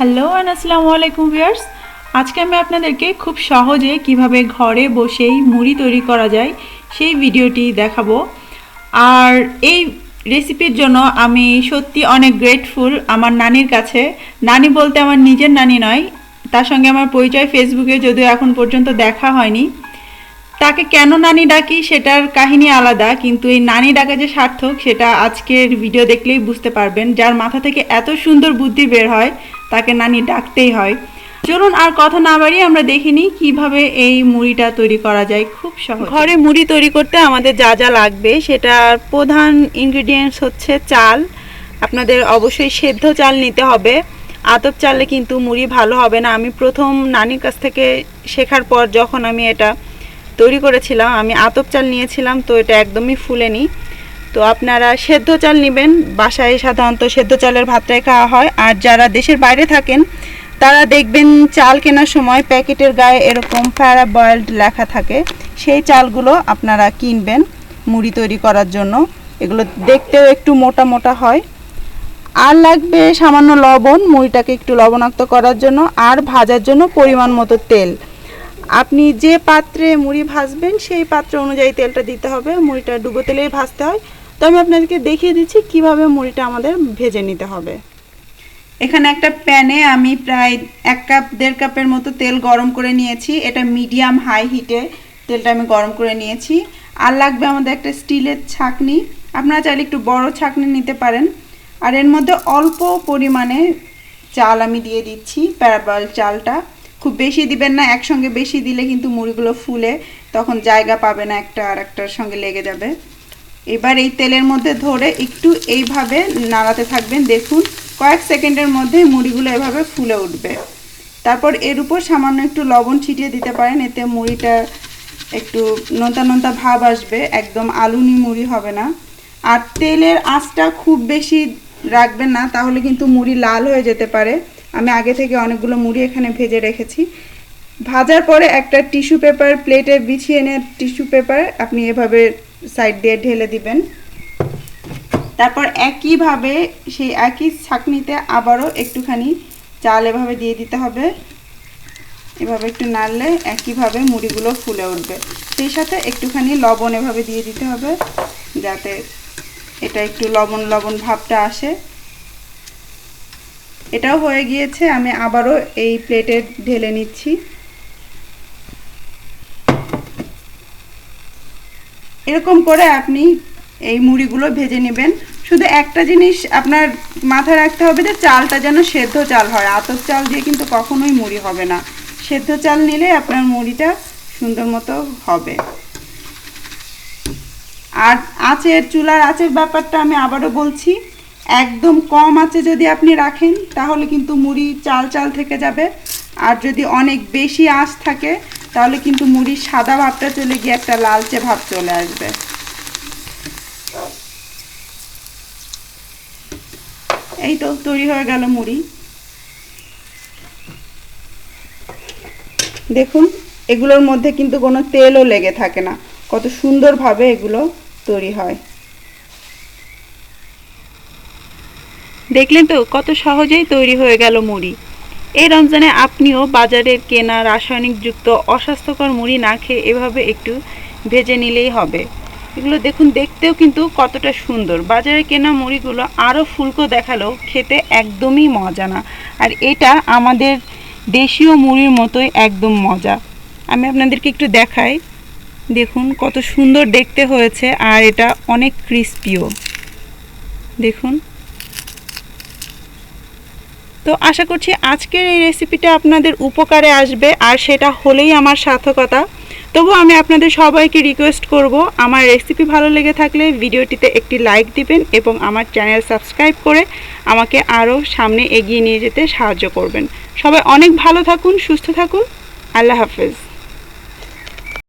Hello and আসসালামু আলাইকুম viewers আজকে আমি আপনাদেরকে খুব সহজে কীভাবে ঘরে বসেই মুড়ি তৈরি করা যায় সেই ভিডিওটি দেখাবো। আর এই রেসিপির জন্য আমি সত্যি অনেক গ্রেটফুল আমার নানির কাছে। নানি বলতে আমার নিজের নানি নয়, তার সঙ্গে আমার পরিচয় ফেসবুকে যদিও এখন পর্যন্ত দেখা হয়নি। তাকে কেন নানি ডাকি সেটার কাহিনী আলাদা, কিন্তু এই নানি ডাকা যে সার্থক সেটা আজকের ভিডিও দেখলেই বুঝতে পারবেন। যার মাথা থেকে এত সুন্দর বুদ্ধি বের হয়, তাকে নানি ডাকতেই হয়। চলুন আর কথা না বাড়িয়ে আমরা দেখিনি কীভাবে এই মুড়িটা তৈরি করা যায় খুব সহজ। ঘরে মুড়ি তৈরি করতে আমাদের যা যা লাগবে, সেটার প্রধান ইনগ্রিডিয়েন্টস হচ্ছে চাল। আপনাদের অবশ্যই সেদ্ধ চাল নিতে হবে। আতপ চালে কিন্তু মুড়ি ভালো হবে না। আমি প্রথম নানির কাছ থেকে শেখার পর যখন আমি এটা তৈরি করেছিলাম, আমি আতপ চাল নিয়েছিলাম, তো এটা একদমই ফুলেনি। তো আপনারা সেদ্ধ চাল নেবেন, বাসায় সাধারণত সেদ্ধ চালের ভাতটাই খাওয়া হয়। আর যারা দেশের বাইরে থাকেন, তারা দেখবেন চাল কেনার সময় প্যাকেটের গায়ে এরকম প্যারা বয়েলড লেখা থাকে। সেই চালগুলো আপনারা কিনবেন মুড়ি তৈরি করার জন্য। এগুলো দেখতেও একটু মোটা মোটা হয়। আর লাগবে সামান্য লবণ, মুড়িটাকে একটু লবণাক্ত করার জন্য। আর ভাজার জন্য পরিমাণ মতো তেল। আপনি যে পাত্রে মুড়ি ভাজবেন, সেই পাত্র অনুযায়ী তেলটা দিতে হবে। মুড়িটা ডুবো তেলেই ভাজতে হয়। তো আমি আপনাদেরকে দেখিয়ে দিচ্ছি কীভাবে মুড়িটা আমাদের ভেজে নিতে হবে। এখানে একটা প্যানে আমি প্রায় এক কাপ, দেড় কাপের মতো তেল গরম করে নিয়েছি। এটা মিডিয়াম হাই হিটে তেলটা আমি গরম করে নিয়েছি। আর লাগবে আমাদের একটা স্টিলের ছাকনি। আপনারা চাইলে একটু বড় ছাকনি নিতে পারেন। আর এর মধ্যে অল্প পরিমাণে চাল আমি দিয়ে দিচ্ছি, প্যারাবল চালটা। খুব বেশি দিবেন না, একসঙ্গে বেশি দিলে কিন্তু মুড়িগুলো ফুলে, তখন জায়গা পাবে না একটা আর একটার সঙ্গে লেগে যাবে। এবার এই তেলের মধ্যে ধরে একটু এইভাবে নাড়াতে থাকবেন। দেখুন, কয়েক সেকেন্ডের মধ্যে মুড়িগুলো এভাবে ফুলে উঠবে। তারপর এর উপর সামান্য একটু লবণ ছিটিয়ে দিতে পারেন, এতে মুড়িটা একটু নোনতা নোনতা ভাব আসবে, একদম আলুনি মুড়ি হবে না। আর তেলের আঁচটা খুব বেশি রাখবেন না, তাহলে কিন্তু মুড়ি লাল হয়ে যেতে পারে। আমি আগে থেকে অনেকগুলো মুড়ি এখানে ভেজে রেখেছি। ভাজার পরে একটা টিস্যু পেপার প্লেটে বিছিয়ে এনে টিস্যু পেপার আপনি এভাবে সাইড দিয়ে ঢেলে দিবেন। তারপর একইভাবে সেই একই ছাকনিতে আবারও একটুখানি চাল এভাবে দিয়ে দিতে হবে। এভাবে একটু নাড়লে একইভাবে মুড়িগুলো ফুলে উঠবে। সেই সাথে একটুখানি লবণ এভাবে দিয়ে দিতে হবে যাতে এটা একটু লবণ লবণ ভাবটা আসে। এটাও হয়ে গিয়েছে, আমি আবারও এই প্লেটে ঢেলে নিচ্ছি। এরকম করে আপনি এই মুড়িগুলো ভেজে নেবেন। শুধু একটা জিনিস আপনার মাথায় রাখতে হবে যে, চালটা যেন সেদ্ধ চাল হয়। আতপ চাল দিয়ে কিন্তু কখনোই মুড়ি হবে না। সেদ্ধ চাল নিলে আপনার মুড়িটা সুন্দর মতো হবে। আর আঁচের চুলার আঁচের ব্যাপারটা আমি আবারও বলছি। একদম কম আঁচে যদি আপনি রাখেন, তাহলে কিন্তু মুড়ি চাল চাল থেকে যাবে। আর যদি অনেক বেশি আঁচ থাকে, তাহলে কিন্তু মুড়ির সাদা ভাবটা চলে গিয়ে একটা লালচে ভাব চলে আসবে। এই তো তৈরি হয়ে গেল মুড়ি। দেখুন, এগুলোর মধ্যে কিন্তু কোনো তেলও লেগে থাকে না। কত সুন্দরভাবে এগুলো তৈরি হয়। দেখলেন তো, কত সহজেই তৈরি হয়ে গেল মুড়ি। এই রমজানে আপনিও বাজারের কেনা রাসায়নিকযুক্ত অস্বাস্থ্যকর মুড়ি না খেয়ে এভাবে একটু ভেজে নিলেই হবে। এগুলো দেখুন, দেখতেও কিন্তু কতটা সুন্দর। বাজারে কেনা মুড়িগুলো আরও ফুলকো দেখালেও খেতে একদমই মজা না। আর এটা আমাদের দেশীয় মুড়ির মতোই একদম মজা। আমি আপনাদেরকে একটু দেখাই। দেখুন, কত সুন্দর দেখতে হয়েছে আর এটা অনেক ক্রিস্পিও। দেখুন। তো আশা করছি আজকের এই রেসিপিটা আপনাদের উপকারে আসবে আর সেটা হলেই আমার সার্থকতা। তবু আমি আপনাদের সবাইকে রিকোয়েস্ট করব, আমার রেসিপি ভালো লেগে থাকলে ভিডিওটিতে একটি লাইক দিবেন এবং আমার চ্যানেল সাবস্ক্রাইব করে আমাকে আরও সামনে এগিয়ে নিয়ে যেতে সাহায্য করবেন। সবাই অনেক ভালো থাকুন, সুস্থ থাকুন। আল্লাহ হাফেজ।